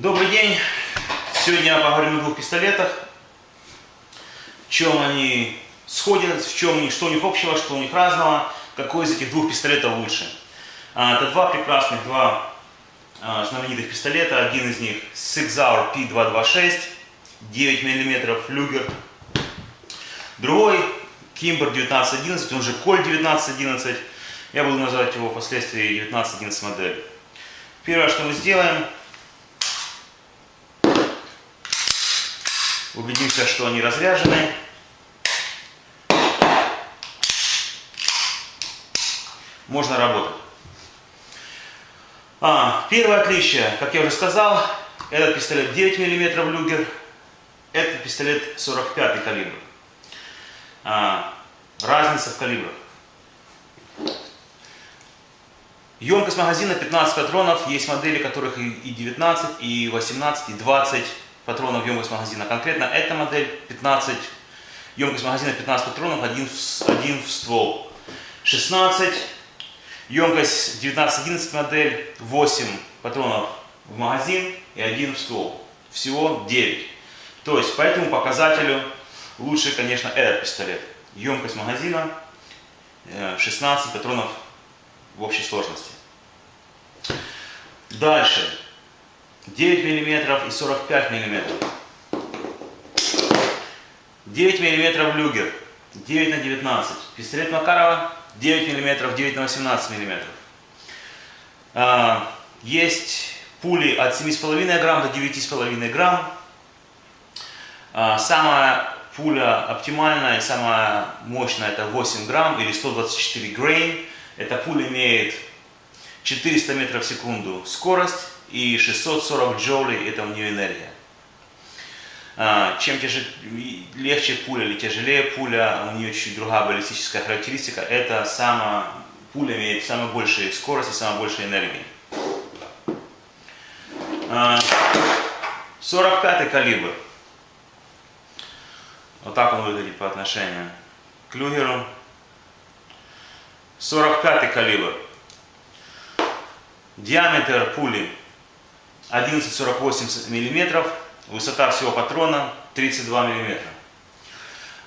Добрый день. Сегодня поговорим о двух пистолетах. В чем они сходят, в чем что у них общего, что у них разного, какой из этих двух пистолетов лучше. А, это два прекрасных, два а, знаменитых пистолета. Один из них Sig Sauer P226, 9 мм, люгер. Другой Kimber 1911, он же Коль 1911. Я буду называть его впоследствии 1911 модель. Первое, что мы сделаем, убедимся, что они разряжены. Можно работать. А, первое отличие, как я уже сказал, этот пистолет 9 мм люгер, этот пистолет 45 калибр. А, разница в калибрах. Емкость магазина 15 патронов. Есть модели, которых и 19, и 18, и 20 патронов емкость магазина. Конкретно эта модель 15, емкость магазина 15 патронов, один в, один в ствол. 16, емкость 19-11 модель, 8 патронов в магазин и один в ствол. Всего 9. То есть по этому показателю лучше, конечно, этот пистолет. Емкость магазина 16 э, патронов в общей сложности. Дальше. 9 мм и 45 мм. 9 мм люгер. 9 на 19. Пистолет Макарова 9 мм, 9 на 18 мм. А, есть пули от 7,5 грамм до 9,5 грамм. А, самая пуля оптимальная самая мощная это 8 грамм или 124 грейн. Эта пуля имеет 400 метров в секунду скорость и 640 джоулей это у нее энергия. А, чем тяжелее, легче пуля или тяжелее пуля, у нее чуть другая баллистическая характеристика, это сама, пуля имеет самую большую скорость и самую большую энергию. 45 калибр. Вот так он выглядит по отношению к люгеру. 45 калибр. Диаметр пули 11,48 мм, высота всего патрона 32 мм.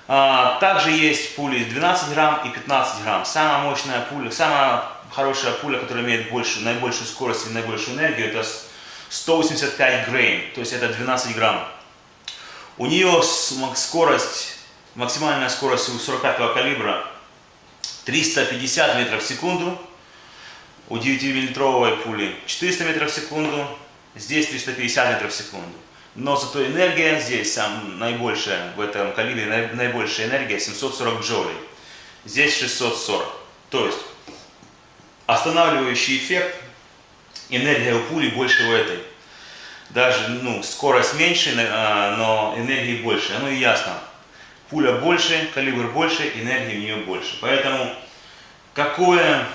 А, также есть пули 12 грамм и 15 грамм. Самая мощная пуля, самая хорошая пуля, которая имеет большую, наибольшую скорость и наибольшую энергию, это 185 грейн, то есть это 12 грамм. У нее скорость, максимальная скорость у 45 калибра 350 метров в секунду, у 9-миллитровой пули 400 метров в секунду, здесь 350 метров в секунду. Но зато энергия здесь сам наибольшая, в этом калибре наибольшая энергия 740 джоулей. Здесь 640. То есть останавливающий эффект, энергия у пули больше у этой. Даже ну, скорость меньше, а, но энергии больше. Оно и ясно. Пуля больше, калибр больше, энергии у нее больше. Поэтому какое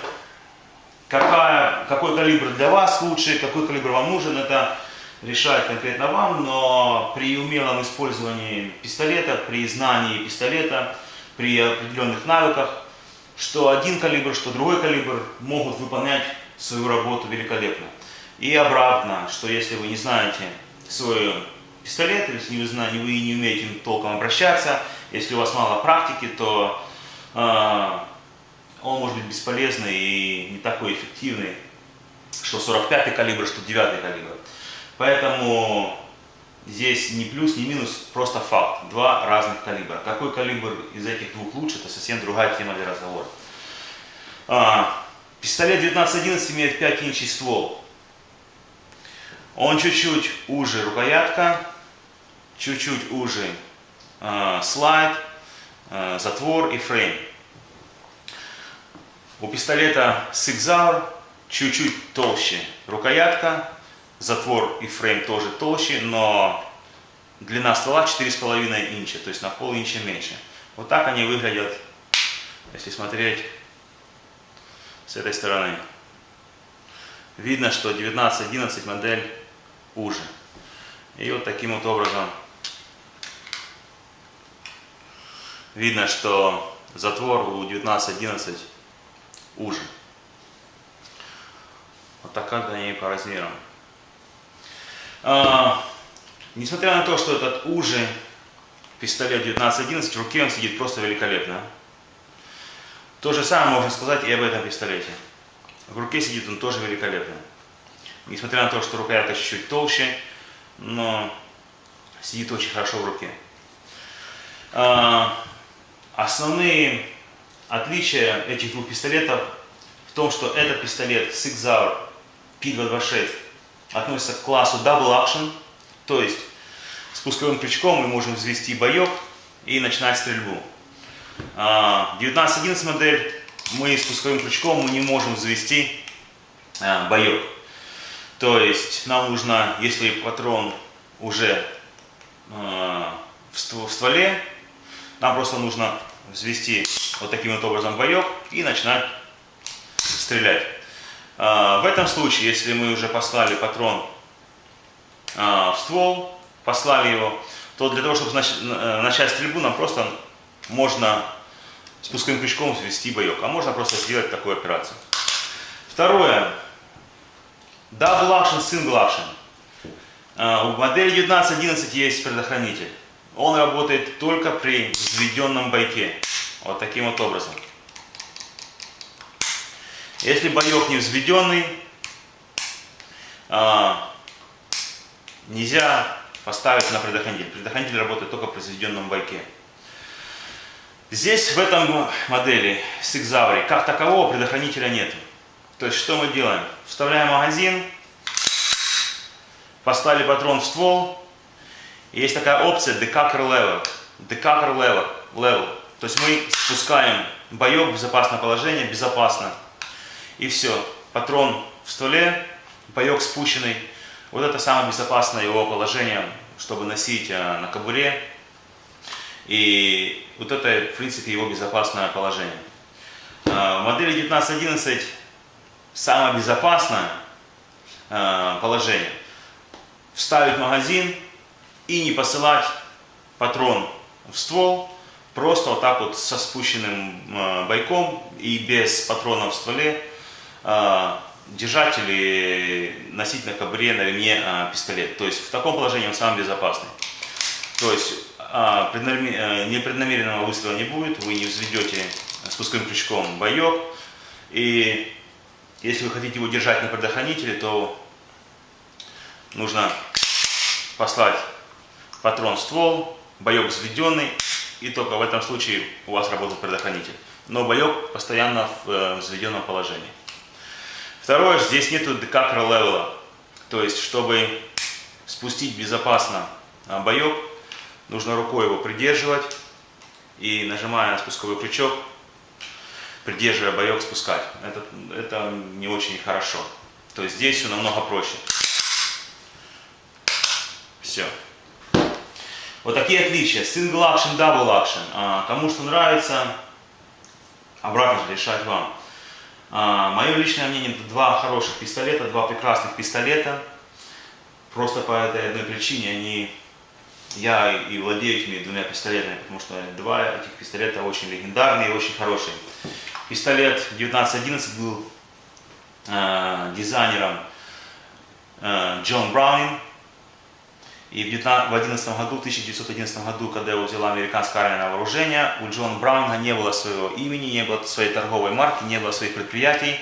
Какая, какой калибр для вас лучше, какой калибр вам нужен, это решает конкретно вам, но при умелом использовании пистолета, при знании пистолета, при определенных навыках, что один калибр, что другой калибр могут выполнять свою работу великолепно. И обратно, что если вы не знаете свой пистолет, если вы, знаете, вы не умеете толком обращаться, если у вас мало практики, то э, он может быть бесполезный и не такой эффективный, что 45 калибр, что 9 калибр. Поэтому здесь ни плюс, ни минус, просто факт. Два разных калибра. Какой калибр из этих двух лучше, это совсем другая тема для разговора. А, пистолет 1911 имеет 5 инчей ствол. Он чуть-чуть уже рукоятка, чуть-чуть уже э, слайд, э, затвор и фрейм. У пистолета Sigzauer чуть-чуть толще рукоятка, затвор и фрейм тоже толще, но длина ствола 4,5 инча, то есть на пол инча меньше. Вот так они выглядят, если смотреть с этой стороны. Видно, что 19-11 модель уже. И вот таким вот образом видно, что затвор у 19-11 уже. Вот так как они по размерам. А, несмотря на то, что этот уже пистолет 1911, в руке он сидит просто великолепно. То же самое можно сказать и об этом пистолете. В руке сидит он тоже великолепно. Несмотря на то, что рукоятка чуть-чуть толще, но сидит очень хорошо в руке. А, основные отличия этих двух пистолетов в том, что этот пистолет Sauer P226 относится к классу Double Action, то есть спусковым крючком мы можем взвести боек и начинать стрельбу. 1911 а, модель мы спусковым крючком мы не можем взвести а, боек. То есть нам нужно, если патрон уже э, в стволе, нам просто нужно взвести вот таким вот образом боек и начинать стрелять. Э, в этом случае, если мы уже послали патрон э, в ствол, послали его, то для того, чтобы начать стрельбу, нам просто можно спусковым крючком ввести боек, а можно просто сделать такую операцию. Второе. Double action, single action. У модели 1911 есть предохранитель. Он работает только при взведенном байке. Вот таким вот образом. Если боек не взведенный, а, нельзя поставить на предохранитель. Предохранитель работает только при взведенном байке. Здесь, в этом модели Сигзаври, как такового предохранителя нет. То есть, что мы делаем? Вставляем магазин, поставили патрон в ствол. есть такая опция Decacker Level. Decacker Level. level. То есть мы спускаем боек в безопасное положение, безопасно. И все. Патрон в стволе, боек спущенный. Вот это самое безопасное его положение, чтобы носить э, на кобуре. И вот это, в принципе, его безопасное положение. В модели 1911 самое безопасное э, положение – вставить магазин и не посылать патрон в ствол, просто вот так вот со спущенным бойком и без патрона в стволе держать или носить на кобуре, на ремне э, пистолет. То есть в таком положении он самый безопасный. То есть преднамер... э, непреднамеренного выстрела не будет, вы не взведете спусковым крючком боек. И если вы хотите его держать на предохранителе, то нужно послать патрон в ствол, боек взведенный, и только в этом случае у вас работает предохранитель. Но боек постоянно в э, взведенном положении. Второе, здесь нету декакра левела. То есть, чтобы спустить безопасно а, боек, нужно рукой его придерживать и нажимая на спусковой крючок, придерживая боек, спускать. Это, это не очень хорошо. То есть здесь все намного проще. Все. Вот такие отличия. Single action, double action. А, кому что нравится, обратно решать вам. А, мое личное мнение, два хороших пистолета, два прекрасных пистолета. Просто по этой одной причине они, я и владею этими двумя пистолетами, потому что два этих пистолета очень легендарные и очень хорошие. Пистолет 1911 был э, дизайнером э, Джон Браунинг, и в 2011 году, в 1911 году, когда его взяла американская армия на вооружение, у Джона Браунинга не было своего имени, не было своей торговой марки, не было своих предприятий.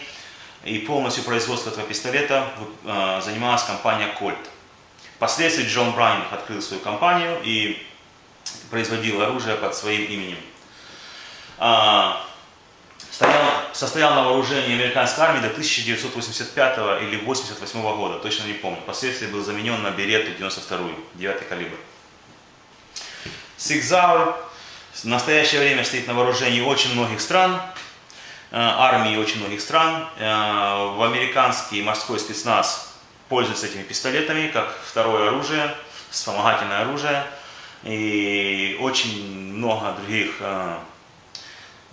И полностью производство этого пистолета э, занималась компания Colt. Впоследствии Джон Браунинг открыл свою компанию и производил оружие под своим именем. А, состоял на вооружении американской армии до 1985 или 1988 года, точно не помню. Впоследствии был заменен на Берету 92 9 калибр. Сигзауэр в настоящее время стоит на вооружении очень многих стран, э, армии очень многих стран. Э, в американский морской спецназ пользуются этими пистолетами как второе оружие, вспомогательное оружие. И очень много других э,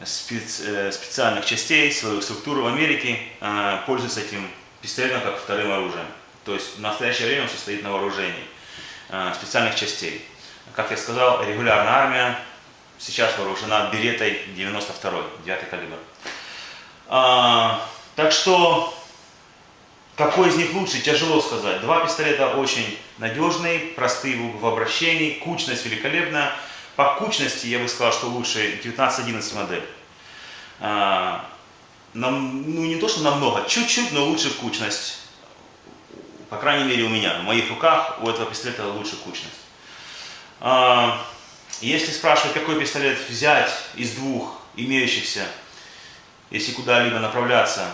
э, специальных частей, своих структур в Америке э, пользуются этим пистолетом как вторым оружием. То есть в настоящее время он состоит на вооружении э, специальных частей. Как я сказал, регулярная армия сейчас вооружена беретой 92 9 калибр. А, так что Какой из них лучше, тяжело сказать. Два пистолета очень надежные, простые в обращении, кучность великолепная. По кучности я бы сказал, что лучше 1911 модель. А, нам, ну не то, что намного, чуть-чуть, но лучше кучность. По крайней мере у меня. В моих руках у этого пистолета лучше кучность. А, если спрашивать, какой пистолет взять из двух имеющихся, если куда-либо направляться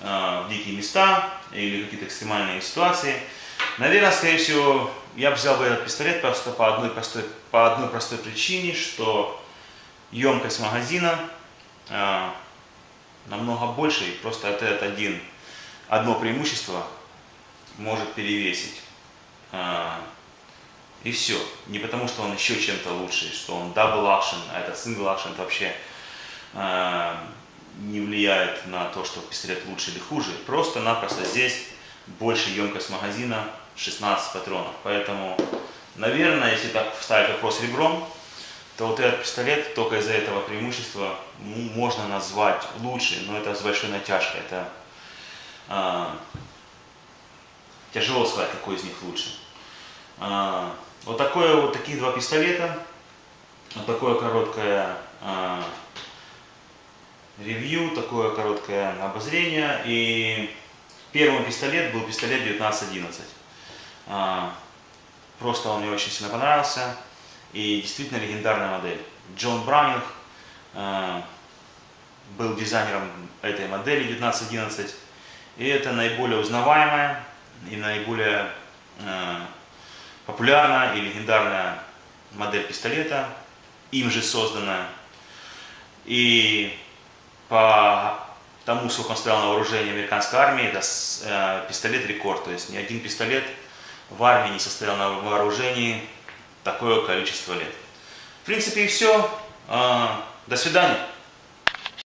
э, в дикие места или какие-то экстремальные ситуации, наверное, скорее всего, я взял бы этот пистолет просто по одной простой, по одной простой причине, что емкость магазина э, намного больше, и просто этот один, одно преимущество может перевесить. Э, и все. Не потому, что он еще чем-то лучше, что он double action, а этот single action вообще э, не влияет на то, что пистолет лучше или хуже. Просто-напросто здесь больше емкость магазина 16 патронов. Поэтому, наверное, если так вставить вопрос ребром, то вот этот пистолет только из-за этого преимущества можно назвать лучше, но это с большой натяжкой. Это э, тяжело сказать, какой из них лучше. Э, вот, такое, вот такие два пистолета, вот такое короткое э, ревью, такое короткое обозрение. И первый пистолет был пистолет 1911. Э, просто он мне очень сильно понравился. И действительно легендарная модель. Джон Браунинг э, был дизайнером этой модели 1911. И это наиболее узнаваемая и наиболее э, популярная и легендарная модель пистолета, им же созданная. И по тому, сколько он стоял на вооружении американской армии, это э, пистолет-рекорд. То есть ни один пистолет в армии не состоял на вооружении такое количество лет. В принципе и все. Э, до свидания.